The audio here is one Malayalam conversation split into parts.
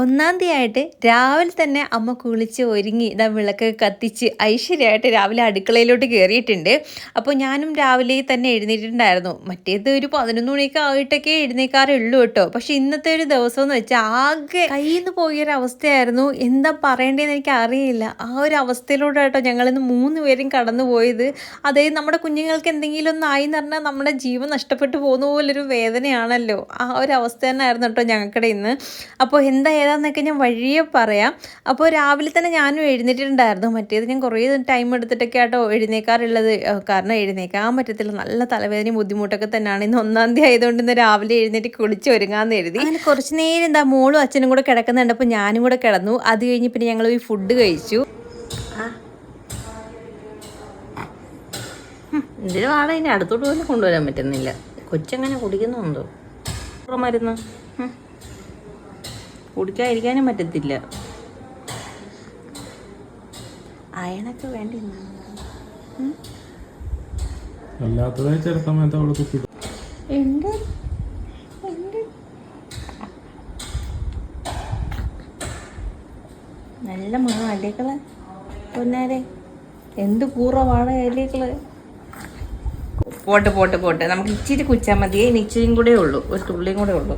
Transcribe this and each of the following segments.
ഒന്നാം തീയതിയായിട്ട് രാവിലെ തന്നെ അമ്മ കുളിച്ച് ഒരുങ്ങി ഇതാ വിളക്ക് കത്തിച്ച് ഐശ്വര്യമായിട്ട് രാവിലെ അടുക്കളയിലോട്ട് കയറിയിട്ടുണ്ട്. അപ്പോൾ ഞാനും രാവിലെ തന്നെ എഴുന്നേറ്റിട്ടുണ്ടായിരുന്നു. മറ്റേത് ഒരു പതിനൊന്ന് മണിയൊക്കെ ആയിട്ടൊക്കെ എഴുന്നേക്കാറേ ഉള്ളൂ കേട്ടോ. പക്ഷെ ഇന്നത്തെ ഒരു ദിവസം എന്ന് വെച്ചാൽ ആകെ കയ്യിൽ നിന്ന് പോയൊരു അവസ്ഥയായിരുന്നു എന്താ പറയേണ്ടതെന്ന് എനിക്ക് അറിയില്ല ആ ഒരു അവസ്ഥയിലൂടെ കേട്ടോ ഞങ്ങളിന്ന് മൂന്ന് പേരും കടന്നു പോയത്. അതായത് നമ്മുടെ കുഞ്ഞുങ്ങൾക്ക് എന്തെങ്കിലും ഒന്ന് ആയി എന്ന് പറഞ്ഞാൽ നമ്മുടെ ജീവൻ നഷ്ടപ്പെട്ടു പോകുന്ന പോലൊരു വേദനയാണല്ലോ. ആ ഒരു അവസ്ഥ തന്നെ ആയിരുന്നു കേട്ടോ ഞങ്ങൾക്കിടെ ഇന്ന്. അപ്പോൾ എന്താ ഏതാന്നൊക്കെ ഞാൻ വഴിയെ പറയാം. അപ്പോൾ രാവിലെ തന്നെ ഞാനും എഴുന്നേറ്റിട്ടുണ്ടായിരുന്നു. മറ്റേത് ഞാൻ കുറേ ടൈം എടുത്തിട്ടൊക്കെ ആട്ടോ എഴുന്നേക്കാറുള്ളത്. കാരണം എഴുന്നേക്കാൻ പറ്റത്തില്ല. നല്ല തലവേദനയും ബുദ്ധിമുട്ടൊക്കെ തന്നെയാണ്. ഇന്ന് ഒന്നാം തീയതി ആയതുകൊണ്ട് ഇന്ന് രാവിലെ എഴുന്നേറ്റ് കുളിച്ച് ഒരുങ്ങാന്ന് എഴുതി അങ്ങനെ കുറച്ച് നേരം എന്താ മോളും അച്ഛനും കൂടെ കിടക്കുന്നുണ്ട്. അപ്പോൾ ഞാനും കൂടെ കിടന്നു. അത് കഴിഞ്ഞ് പിന്നെ ഞങ്ങൾ ഈ ഫുഡ് കഴിച്ചു. ഇതിന് ആളെ ഇനി അടുത്തോട്ട് പോലും കൊണ്ടുവരാൻ പറ്റുന്നില്ല? കൊച്ചെങ്ങനെ കുടിക്കുന്നുണ്ടോ? മരുന്ന്. കുടിക്കാതിരിക്കാനും പറ്റത്തില്ല. അയണൊക്കെ വേണ്ടി അല്ലാത്തതായി ചില സമയത്ത് അവൾ കുത്തി ഉണ്ട് ഉണ്ട് നല്ല മണം അല്ലേക്കൾ പൊന്നാരെ. എന്ത് കൂറവാണ് അല്ലേക്കൾ പോട്ടെ പോട്ട് പോട്ട്. നമുക്ക് ഇച്ചിരി കുച്ചാൽ മതിയേ ഇനി ഇച്ചിരിയും കൂടെ ഉള്ളൂ. ഒരു തുള്ളിയും കൂടെ ഉള്ളൂ.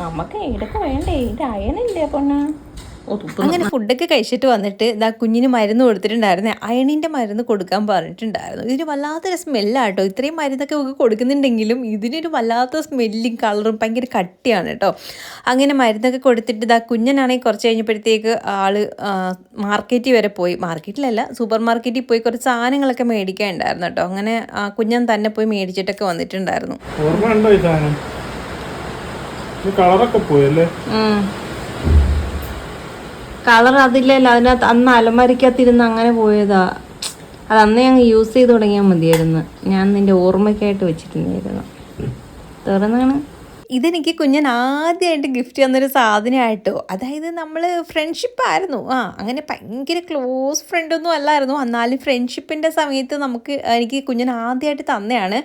നമുക്ക് ഇടയ്ക്ക് വേണ്ടേ? ഇത് അയണില്ലേ പൊണ്ണ അങ്ങനെ ഫുഡൊക്കെ കഴിച്ചിട്ട് വന്നിട്ട് ഇതാ കുഞ്ഞിന് മരുന്ന് കൊടുത്തിട്ടുണ്ടായിരുന്നേ. അയണിന്റെ മരുന്ന് കൊടുക്കാൻ പറഞ്ഞിട്ടുണ്ടായിരുന്നു. ഇതിന് വല്ലാത്തൊരു സ്മെല്ലാട്ടോ ഇത്രയും മരുന്നൊക്കെ ഒക്കെ കൊടുക്കുന്നുണ്ടെങ്കിലും ഇതിനൊരു വല്ലാത്ത സ്മെല്ലും കളറും ഭയങ്കര കട്ടിയാണ് കേട്ടോ അങ്ങനെ മരുന്നൊക്കെ കൊടുത്തിട്ട് ഇതാ കുഞ്ഞനാണെങ്കിൽ കുറച്ച് കഴിഞ്ഞപ്പോഴത്തേക്ക് ആൾ മാർക്കറ്റിൽ വരെ പോയി. മാർക്കറ്റിലല്ല സൂപ്പർ മാർക്കറ്റിൽ പോയി കുറച്ച് സാധനങ്ങളൊക്കെ മേടിക്കാൻ ഉണ്ടായിരുന്നു കേട്ടോ അങ്ങനെ ആ, കുഞ്ഞൻ തന്നെ പോയി മേടിച്ചിട്ടൊക്കെ വന്നിട്ടുണ്ടായിരുന്നു ഓർമ്മ ഉണ്ടോ ഈ സാധനം ഈ കളറൊക്കെ പോയല്ലേ? കളർ അതില്ലല്ലോ. അതിനകത്ത് അന്ന് അലമാരിക്കകത്തിരുന്ന് അങ്ങനെ പോയതാ. അത് അന്ന് ഞങ്ങൾ യൂസ് ചെയ്ത് തുടങ്ങിയാൽ മതിയായിരുന്നു. ഞാൻ നിന്റെ ഓർമ്മയ്ക്കായിട്ട് വെച്ചിട്ടുണ്ടായിരുന്നു. തുറന്നാണ്. ഇതെനിക്ക് കുഞ്ഞൻ ആദ്യമായിട്ട് ഗിഫ്റ്റ് തന്നൊരു സാധനമായിട്ടോ. അതായത് നമ്മൾ ഫ്രണ്ട്ഷിപ്പായിരുന്നു ആ അങ്ങനെ ഭയങ്കര ക്ലോസ് ഫ്രണ്ടൊന്നും അല്ലായിരുന്നു. എന്നാലും ഫ്രണ്ട്ഷിപ്പിന്റെ സമയത്ത് നമുക്ക് എനിക്ക് കുഞ്ഞൻ ആദ്യമായിട്ട് തന്നെയാണ്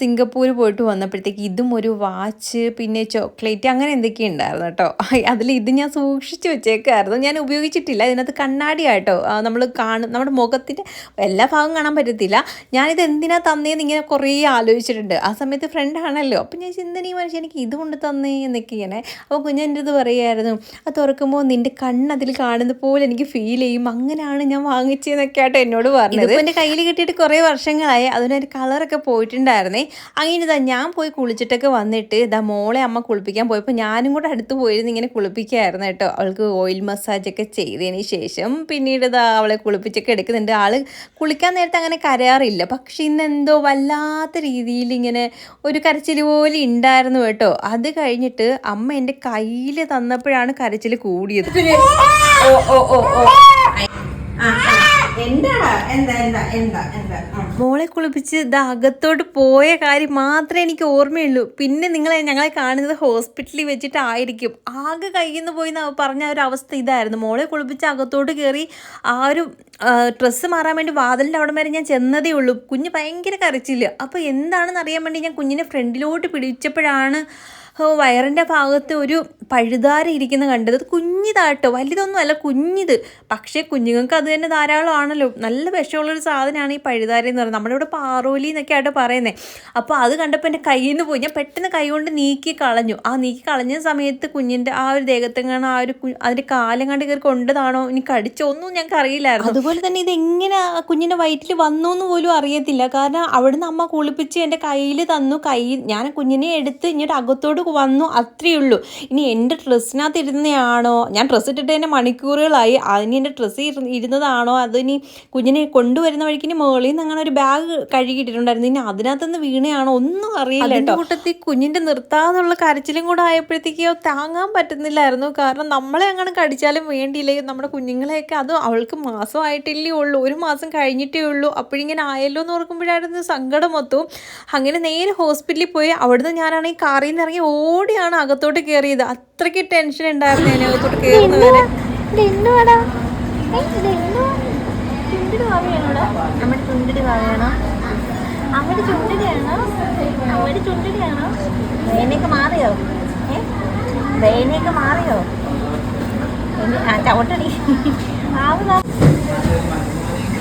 സിംഗപ്പൂർ പോയിട്ട് വന്നപ്പോഴത്തേക്ക് ഇതും ഒരു വാച്ച് പിന്നെ ചോക്ലേറ്റ് അങ്ങനെ എന്തൊക്കെ ഉണ്ടായിരുന്നു കേട്ടോ. അതിൽ ഇത് ഞാൻ സൂക്ഷിച്ച് വെച്ചേക്കായിരുന്നു ഞാൻ ഉപയോഗിച്ചിട്ടില്ല. ഇതിനകത്ത് കണ്ണാടിയായിട്ടോ. നമ്മൾ കാണും നമ്മുടെ മുഖത്തിന്റെ എല്ലാ ഭാഗവും കാണാൻ പറ്റത്തില്ല. ഞാനിത് എന്തിനാ തന്നേന്ന് ഇങ്ങനെ കുറേ ആലോചിച്ചിട്ടുണ്ട്. ആ സമയത്ത് ഫ്രണ്ട് ആണല്ലോ. അപ്പം ഞാൻ ചിന്തനീ മനുഷ്യൻ എനിക്ക് ഇത് കൊണ്ട് തന്നേ എന്നൊക്കെ ഇങ്ങനെ. അപ്പോൾ കുഞ്ഞെന്റെ ഇത് പറയുമായിരുന്നു അത് തുറക്കുമ്പോൾ നിന്റെ കണ്ണ് അതിൽ കാണുന്ന പോലെ എനിക്ക് ഫീൽ ചെയ്യും. അങ്ങനെയാണ് ഞാൻ വാങ്ങിച്ചതെന്നൊക്കെ ആയിട്ട് എന്നോട് പറഞ്ഞത്. എന്റെ കയ്യിൽ കിട്ടിയിട്ട് കുറേ വർഷങ്ങളായി. അതിനൊരു കളറൊക്കെ പോയിട്ടുണ്ടായിരുന്നേ. അങ്ങനെ ഇതാ ഞാൻ പോയി കുളിച്ചിട്ടൊക്കെ വന്നിട്ട് ഇതാ മോളെ അമ്മ കുളിപ്പിക്കാൻ പോയപ്പോൾ ഞാനും കൂടെ അടുത്ത് പോയിരുന്നു ഇങ്ങനെ കുളിപ്പിക്കായിരുന്നു കേട്ടോ. അവൾക്ക് ഓയിൽ മസാജൊക്കെ ചെയ്തതിന് ശേഷം പിന്നീട് ഇതാ അവളെ കുളിപ്പിച്ചൊക്കെ എടുക്കുന്നുണ്ട്. ആൾ കുളിക്കാൻ നേരത്തെ അങ്ങനെ കരയാറില്ല. പക്ഷെ ഇന്ന് എന്തോ വല്ലാത്ത രീതിയിൽ ഇങ്ങനെ ഒരു കരച്ചിൽ പോലെ ഉണ്ടായിരുന്നു അത് കഴിഞ്ഞിട്ട് അമ്മ എന്റെ കയ്യിൽ തന്നപ്പോഴാണ് കരച്ചിൽ കൂടിയത്. ഓ ഓ ഓ ഓ. എന്താടാ? എന്താ എന്താ എന്താ എന്താ? മോളെ കുളിപ്പിച്ച് ദാഗത്തോട്ട് പോയ കാര്യം മാത്രമേ എനിക്ക് ഓർമ്മയുള്ളൂ. പിന്നെ നിങ്ങളെ ഞങ്ങളെ കാണുന്നത് ഹോസ്പിറ്റലിൽ വെച്ചിട്ടായിരിക്കും. ആകെ കയ്യിൽ പോയി എന്ന് പറഞ്ഞ ഒരു അവസ്ഥ ഇതായിരുന്നു. മോളെ കുളിപ്പിച്ച് അകത്തോട്ട് കയറി ആ ഒരു ഡ്രസ്സ് മാറാൻ വേണ്ടി വാതിലിന്റെ അവിടെ വരെ ഞാൻ ചെന്നതേ ഉള്ളൂ. കുഞ്ഞ് ഭയങ്കര കരച്ചില്ല അപ്പോൾ എന്താണെന്ന് അറിയാൻ വേണ്ടി ഞാൻ കുഞ്ഞിനെ ഫ്രണ്ടിലോട്ട് പിടിച്ചപ്പോഴാണ് വയറിന്റെ ഭാഗത്ത് ഒരു പഴുതാര ഇരിക്കുന്ന കണ്ടത് കുഞ്ഞിതാട്ടോ. വലുതൊന്നും അല്ല കുഞ്ഞിത്. പക്ഷേ കുഞ്ഞുങ്ങൾക്ക് അത് തന്നെ ധാരാളമാണല്ലോ നല്ല വിഷമുള്ളൊരു സാധനമാണ് ഈ പഴുതാര എന്ന് പറയുന്നത്. നമ്മുടെ ഇവിടെ പാറോലി എന്നൊക്കെ ആയിട്ട് പറയുന്നത് അപ്പോൾ അത് കണ്ടപ്പോൾ എന്റെ കയ്യിൽ നിന്ന് പോയി. ഞാൻ പെട്ടെന്ന് കൈ കൊണ്ട് നീക്കി കളഞ്ഞു. ആ നീക്കി കളഞ്ഞ സമയത്ത് കുഞ്ഞിന്റെ ആ ഒരു ദേഹത്തെങ്ങാണ് ആ ഒരു അതിന്റെ കാലം കണ്ട് കയറി കൊണ്ടതാണോ? ഇനി കടിച്ചോ? ഒന്നും ഞങ്ങൾക്ക് അറിയില്ലായിരുന്നു. അതുപോലെ തന്നെ ഇത് എങ്ങനെ കുഞ്ഞിന്റെ വയറ്റിൽ വന്നു എന്ന് പോലും അറിയത്തില്ല. കാരണം അവിടുന്ന് അമ്മ കുളിപ്പിച്ച് എന്റെ കയ്യിൽ തന്നു. കൈ ഞാൻ കുഞ്ഞിനെ എടുത്ത് ഇങ്ങോട്ട് അകത്തോട്ട് വന്നു. അത്രയേ ഉള്ളൂ. ഇനി എന്റെ ഡ്രസ്സിനകത്ത് ഇരുന്നതാണോ ഞാൻ ഡ്രസ്സ് ഇട്ടിട്ട് തന്നെ മണിക്കൂറുകളായി. അതിന് എന്റെ ഡ്രസ്സ് ഇരുന്നതാണോ? അതിനി കുഞ്ഞിനെ കൊണ്ടുവരുന്ന വഴിക്ക് ഇനി മുകളിൽ നിന്ന് അങ്ങനെ ഒരു ബാഗ് കഴുകിയിട്ടിട്ടുണ്ടായിരുന്നു ഇനി അതിനകത്തുനിന്ന് വീണയാണോ? ഒന്നും അറിയില്ല കേട്ടോ. കൂട്ടത്തിൽ കുഞ്ഞിന്റെ നിർത്താതുള്ള കരച്ചിലും കൂടെ ആയപ്പോഴത്തേക്കോ താങ്ങാൻ പറ്റുന്നില്ലായിരുന്നു. കാരണം നമ്മളെ അങ്ങനെ കടിച്ചാലും വേണ്ടിയില്ലേ? നമ്മുടെ കുഞ്ഞുങ്ങളെയൊക്കെ അത് അവൾക്ക് മാസമായിട്ടില്ലേ ഉള്ളൂ. ഒരു മാസം കഴിഞ്ഞിട്ടേ ഉള്ളൂ. അപ്പോഴിങ്ങനെ ആയല്ലോ എന്ന് ഓർക്കുമ്പോഴായിരുന്നു സങ്കടം മൊത്തവും. അങ്ങനെ നേരെ ഹോസ്പിറ്റലിൽ പോയി അവിടുന്ന് ഞാനാണെങ്കിൽ കാറിൽ നിന്ന് ഇറങ്ങി ഓടിയാണ് അകത്തോട്ട് കയറിയത്. അത്രയ്ക്ക് ടെൻഷൻ ഉണ്ടായിരുന്നു അവിടെ ചുണ്ടിടിയാണോ അവിടെ ചുണ്ടിടിയാണോ വേനയൊക്കെ മാറിയോ? ഏ? വേനയൊക്കെ മാറിയോ? ഇനി- ആ, ചവിട്ടടി.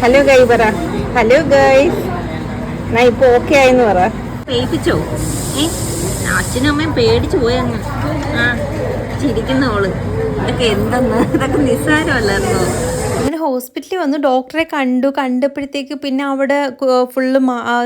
ഹലോ ഗൈ പറ. ഹലോ ഗൈ ഞാൻ ഇപ്പൊ ഓക്കെ ആയെന്ന് പറ. പേടിപ്പിച്ചോ? ഏ? അച്ഛനും അമ്മയും പേടിച്ചു പോയി അങ്ങ് ആ ചിരിക്കുന്നവൾ. ഇതൊക്കെ എന്തെന്ന്? ഇതൊക്കെ നിസ്സാരമല്ലായിരുന്നോ? അങ്ങനെ ഹോസ്പിറ്റലിൽ വന്ന് ഡോക്ടറെ കണ്ടു. കണ്ടപ്പോഴത്തേക്ക് പിന്നെ അവിടെ ഫുള്ള്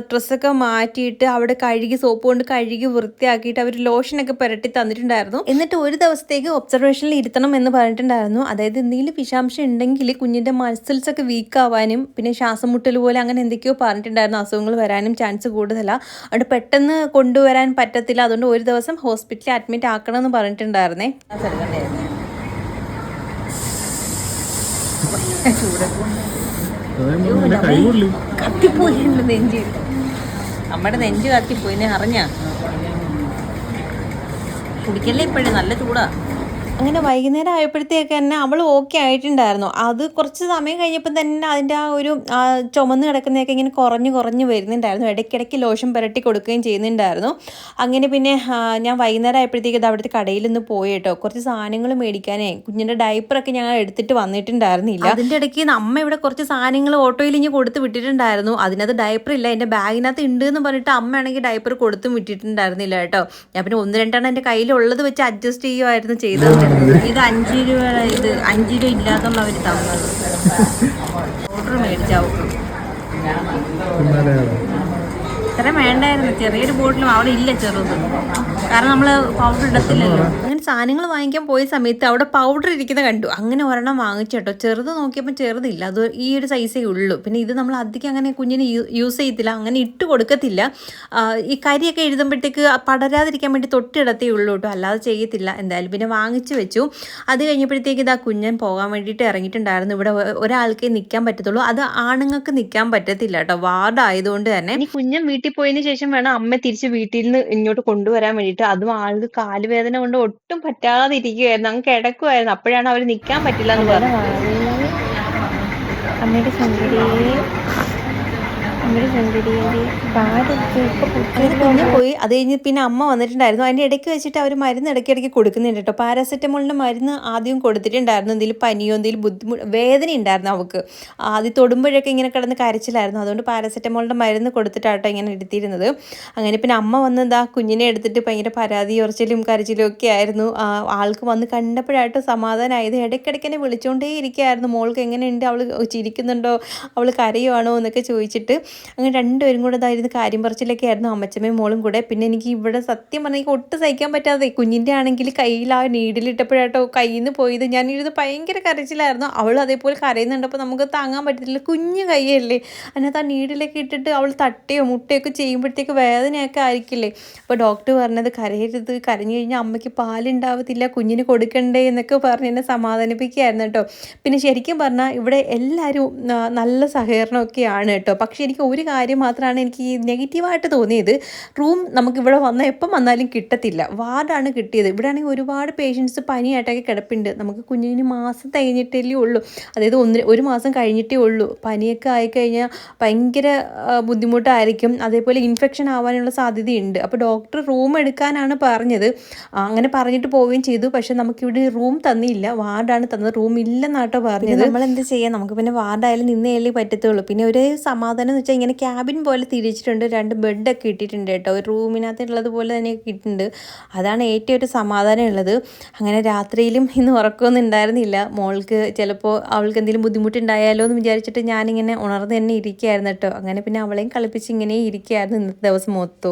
ഡ്രസ്സൊക്കെ മാറ്റിയിട്ട് അവിടെ കഴുകി സോപ്പ് കൊണ്ട് കഴുകി വൃത്തിയാക്കിയിട്ട് അവർ ലോഷനൊക്കെ പുരട്ടി തന്നിട്ടുണ്ടായിരുന്നു. എന്നിട്ട് ഒരു ദിവസത്തേക്ക് ഒബ്സർവേഷനിൽ ഇരുത്തണം എന്ന് പറഞ്ഞിട്ടുണ്ടായിരുന്നു. അതായത് എന്തെങ്കിലും വിഷാംശം ഉണ്ടെങ്കിൽ കുഞ്ഞിന്റെ മസിൽസ് ഒക്കെ വീക്ക് ആവാനും പിന്നെ ശ്വാസം മുട്ടൽ പോലെ അങ്ങനെ എന്തൊക്കെയോ പറഞ്ഞിട്ടുണ്ടായിരുന്നു. അസുഖങ്ങൾ വരാനും ചാൻസ് കൂടുതലാണ് അതുകൊണ്ട് പെട്ടെന്ന് കൊണ്ടുവരാൻ പറ്റത്തില്ല. അതുകൊണ്ട് ഒരു ദിവസം ഹോസ്പിറ്റലിൽ അഡ്മിറ്റ് ആക്കണം എന്ന് പറഞ്ഞിട്ടുണ്ടായിരുന്നേ. പൊള്ളി കത്തിപ്പോയി എന്റെ നെഞ്ച്. അമ്മയുടെ നെഞ്ച് കത്തിപ്പോയി നീ അറിഞ്ഞ? കുടിക്കല്ലേ ഇപ്പോഴും? നല്ല ചൂടാ. അങ്ങനെ വൈകുന്നേരം ആയപ്പോഴത്തേക്ക് തന്നെ അവൾ ഓക്കെ ആയിട്ടുണ്ടായിരുന്നു. അത് കുറച്ച് സമയം കഴിഞ്ഞപ്പോൾ തന്നെ അതിന്റെ ആ ഒരു ചുമന്ന് കിടക്കുന്നതൊക്കെ ഇങ്ങനെ കുറഞ്ഞ് കുറഞ്ഞ് വരുന്നുണ്ടായിരുന്നു. ഇടയ്ക്കിടയ്ക്ക് ലോഷൻ പുരട്ടി കൊടുക്കുകയും ചെയ്യുന്നുണ്ടായിരുന്നു. അങ്ങനെ പിന്നെ ഞാൻ വൈകുന്നേരം ആയപ്പോഴത്തേക്ക് ഇത് അവിടുത്തെ കടയിൽ നിന്ന് പോയി കേട്ടോ. കുറച്ച് സാധനങ്ങൾ മേടിക്കാനേ കുഞ്ഞിന്റെ ഡയപ്പറൊക്കെ ഞങ്ങൾ എടുത്തിട്ട് വന്നിട്ടുണ്ടായിരുന്നില്ല. അതിന്റെ ഇടയ്ക്ക് അമ്മ ഇവിടെ കുറച്ച് സാധനങ്ങൾ ഓട്ടോയിൽ ഇങ്ങനെ കൊടുത്ത് വിട്ടിട്ടുണ്ടായിരുന്നു. അതിനകത്ത് ഡയപ്പർ ഇല്ല എന്റെ ബാഗിനകത്ത് ഉണ്ട് എന്ന് പറഞ്ഞിട്ട് അമ്മയാണെങ്കിൽ ഡയപ്പർ കൊടുത്തും വിട്ടിട്ടുണ്ടായിരുന്നില്ല കേട്ടോ. ഞാൻ പിന്നെ ഒന്ന് രണ്ടെണ്ണം എന്റെ കയ്യിലുള്ളത് വെച്ച് അഡ്ജസ്റ്റ് ചെയ്യുമായിരുന്നു ചെയ്തത്. ഇത് അഞ്ച് രൂപ ഇത് അഞ്ച് രൂപ ഇല്ലാത്തുള്ളവർ തന്നത്. ഓർഡർ മേടിച്ചാവും ഇത്ര വേണ്ടായിരുന്നു. ചെറിയൊരു ബോട്ടിലും അവിടെ ഇല്ല ചെറുത്. കാരണം നമ്മൾ പൗഡർ ഇടത്തില്ലല്ലോ. സാധനങ്ങൾ വാങ്ങിക്കാൻ പോയ സമയത്ത് അവിടെ പൗഡർ ഇരിക്കുന്ന കണ്ടു. അങ്ങനെ ഒരെണ്ണം വാങ്ങിച്ചു കേട്ടോ. ചെറുത് നോക്കിയപ്പോൾ ചെറുതില്ല. അത് ഈ ഒരു സൈസേ ഉള്ളൂ. പിന്നെ ഇത് നമ്മൾ അധികം അങ്ങനെ കുഞ്ഞിന് യൂസ് ചെയ്യത്തില്ല. അങ്ങനെ ഇട്ട് കൊടുക്കത്തില്ല. ഈ കരിയൊക്കെ എഴുതുമ്പോഴത്തേക്ക് പടരാതിരിക്കാൻ വേണ്ടി തൊട്ടിടത്തേ ഉള്ളൂ കേട്ടോ. അല്ലാതെ ചെയ്യത്തില്ല. എന്തായാലും പിന്നെ വാങ്ങിച്ചു വെച്ചു. അത് കഴിഞ്ഞപ്പോഴത്തേക്ക് ഇതാ കുഞ്ഞൻ പോകാൻ വേണ്ടിയിട്ട് ഇറങ്ങിയിട്ടുണ്ടായിരുന്നു. ഇവിടെ ഒരാൾക്കേ നിൽക്കാൻ പറ്റത്തുള്ളൂ. അത് ആണുങ്ങൾക്ക് നിൽക്കാൻ പറ്റത്തില്ല കേട്ടോ. വാർഡ് ആയതുകൊണ്ട് തന്നെ കുഞ്ഞൻ വീട്ടിൽ പോയതിന് ശേഷം വേണം അമ്മ തിരിച്ച് വീട്ടിൽ നിന്ന് ഇങ്ങോട്ട് കൊണ്ടുവരാൻ വേണ്ടിയിട്ട്. അതും ആൾക്ക് കാലുവേദന കൊണ്ട് ഒട്ടും പറ്റാതെ ഇരിക്കുവായിരുന്നു അങ്ങ് കിടക്കുമായിരുന്നു അപ്പോഴാണ് അവർ നിൽക്കാൻ പറ്റില്ല എന്ന് പറഞ്ഞത്. അമ്മയുടെ സുന്ദരി അമ്മയുടെ സുന്ദരി അങ്ങനെ കുഞ്ഞ് പോയി. അത് കഴിഞ്ഞ് പിന്നെ അമ്മ വന്നിട്ടുണ്ടായിരുന്നു. അതിന്റെ ഇടയ്ക്ക് വെച്ചിട്ട് അവർ മരുന്ന് ഇടയ്ക്ക് ഇടയ്ക്ക് കൊടുക്കുന്നുണ്ട് കേട്ടോ. പാരാസെറ്റമോളിന്റെ മരുന്ന് ആദ്യം കൊടുത്തിട്ടുണ്ടായിരുന്നു. എന്തെങ്കിലും പനിയോ എന്തെങ്കിലും ബുദ്ധിമുട്ട് വേദന ഉണ്ടായിരുന്നു അവൾക്ക് ആദ്യം തൊടുമ്പോഴൊക്കെ ഇങ്ങനെ കിടന്ന് കരച്ചിലായിരുന്നു. അതുകൊണ്ട് പാരാസെറ്റമോളിന്റെ മരുന്ന് കൊടുത്തിട്ടാട്ടോ ഇങ്ങനെ എടുത്തിരുന്നത്. അങ്ങനെ പിന്നെ അമ്മ വന്ന് എന്താ കുഞ്ഞിനെ എടുത്തിട്ട് ഭയങ്കര പരാതി ഉറച്ചിലും കരച്ചിലും ഒക്കെ ആയിരുന്നു. ആൾക്ക് വന്ന് കണ്ടപ്പോഴായിട്ട് സമാധാനമായത് ഇടയ്ക്കിടയ്ക്ക് എന്നെ വിളിച്ചുകൊണ്ടേ ഇരിക്കുകയായിരുന്നു മോൾക്ക് എങ്ങനെയുണ്ട്? അവൾ ചിരിക്കുന്നുണ്ടോ? അവൾ കരയുവാണോ എന്നൊക്കെ ചോദിച്ചിട്ട് അങ്ങനെ രണ്ടുപേരും കൂടെ ഇതായിരുന്നു കാര്യം പറച്ചിലൊക്കെ ആയിരുന്നു അമ്മച്ചമ്മയും മോളും കൂടെ. പിന്നെ എനിക്ക് ഇവിടെ സത്യം പറഞ്ഞാൽ ഒട്ടും സഹിക്കാൻ പറ്റാതെ കുഞ്ഞിന്റെ ആണെങ്കിൽ കയ്യിൽ ആ നീഡിലിട്ടപ്പോഴാട്ടോ കയ്യിൽ നിന്ന് പോയത്. ഞാൻ ഭയങ്കര കരച്ചിലായിരുന്നു. അവൾ അതേപോലെ കരയുന്നുണ്ടപ്പോൾ നമുക്ക് താങ്ങാൻ പറ്റത്തില്ല. കുഞ്ഞു കൈയല്ലേ. അതിനകത്ത് ആ നീഡിലൊക്കെ ഇട്ടിട്ട് അവൾ തട്ടുകയോ മുട്ടയൊക്കെ ചെയ്യുമ്പോഴത്തേക്ക് വേദനയൊക്കെ ആയിരിക്കില്ലേ. അപ്പോൾ ഡോക്ടർ പറഞ്ഞത് കരയരുത്. കരഞ്ഞു കഴിഞ്ഞാൽ അമ്മയ്ക്ക് പാലുണ്ടാവത്തില്ല. കുഞ്ഞിന് കൊടുക്കണ്ടേ എന്നൊക്കെ പറഞ്ഞ് എന്നെ സമാധാനിപ്പിക്കുകയായിരുന്നു കേട്ടോ. പിന്നെ ശരിക്കും പറഞ്ഞാൽ ഇവിടെ എല്ലാവരും നല്ല സഹകരണമൊക്കെയാണ് കേട്ടോ. പക്ഷേ എനിക്ക് ഒരു കാര്യം മാത്രമാണ് എനിക്ക് ഈ നെഗറ്റീവായിട്ട് തോന്നിയത്. റൂം നമുക്ക് ഇവിടെ വന്നാൽ എപ്പം വന്നാലും കിട്ടത്തില്ല. വാർഡാണ് കിട്ടിയത്. ഇവിടെ ആണെങ്കിൽ ഒരുപാട് പേഷ്യൻസ് പനിയായിട്ടൊക്കെ കിടപ്പുണ്ട്. നമുക്ക് കുഞ്ഞിന് മാസം തികഞ്ഞിട്ടല്ലേ ഉള്ളൂ. അതായത് ഒന്ന് ഒരു മാസം കഴിഞ്ഞിട്ടേ ഉള്ളൂ. പനിയൊക്കെ ആയിക്കഴിഞ്ഞാൽ ഭയങ്കര ബുദ്ധിമുട്ടായിരിക്കും. അതേപോലെ ഇൻഫെക്ഷൻ ആവാനുള്ള സാധ്യതയുണ്ട്. അപ്പോൾ ഡോക്ടർ റൂം എടുക്കാനാണ് പറഞ്ഞത്. അങ്ങനെ പറഞ്ഞിട്ട് പോവുകയും ചെയ്തു. പക്ഷെ നമുക്കിവിടെ റൂം തന്നില്ല. വാർഡാണ് തന്നത്. റൂം ഇല്ലെന്നാട്ടോ പറഞ്ഞത്. നമ്മൾ എന്ത് ചെയ്യാം? നമുക്ക് പിന്നെ വാർഡായാലും നിന്നേ പറ്റത്തുള്ളൂ. പിന്നെ ഒരു സമാധാനം എന്ന് വെച്ചാൽ ഇങ്ങനെ ക്യാബിൻ പോലെ തിരിച്ചിട്ടുണ്ട് രണ്ട് ബെഡൊക്കെ ഇട്ടിട്ടുണ്ട് കേട്ടോ. ഒരു റൂമിനകത്തുള്ളത് പോലെ തന്നെ കിട്ടുന്നുണ്ട് അതാണ് ഏറ്റവും ഒരു സമാധാനം ഉള്ളത്. അങ്ങനെ രാത്രിയിലും ഇന്ന് ഉറക്കമൊന്നും ഉണ്ടായിരുന്നില്ല. മോൾക്ക് ചിലപ്പോൾ അവൾക്ക് എന്തെങ്കിലും ബുദ്ധിമുട്ടുണ്ടായാലോ എന്ന് വിചാരിച്ചിട്ട് ഞാനിങ്ങനെ ഉണർന്ന് തന്നെ ഇരിക്കുകയായിരുന്നു കേട്ടോ. അങ്ങനെ പിന്നെ അവളെയും കളിപ്പിച്ച് ഇങ്ങനെ ഇരിക്കുകയായിരുന്നു ഇന്നത്തെ ദിവസം മൊത്തം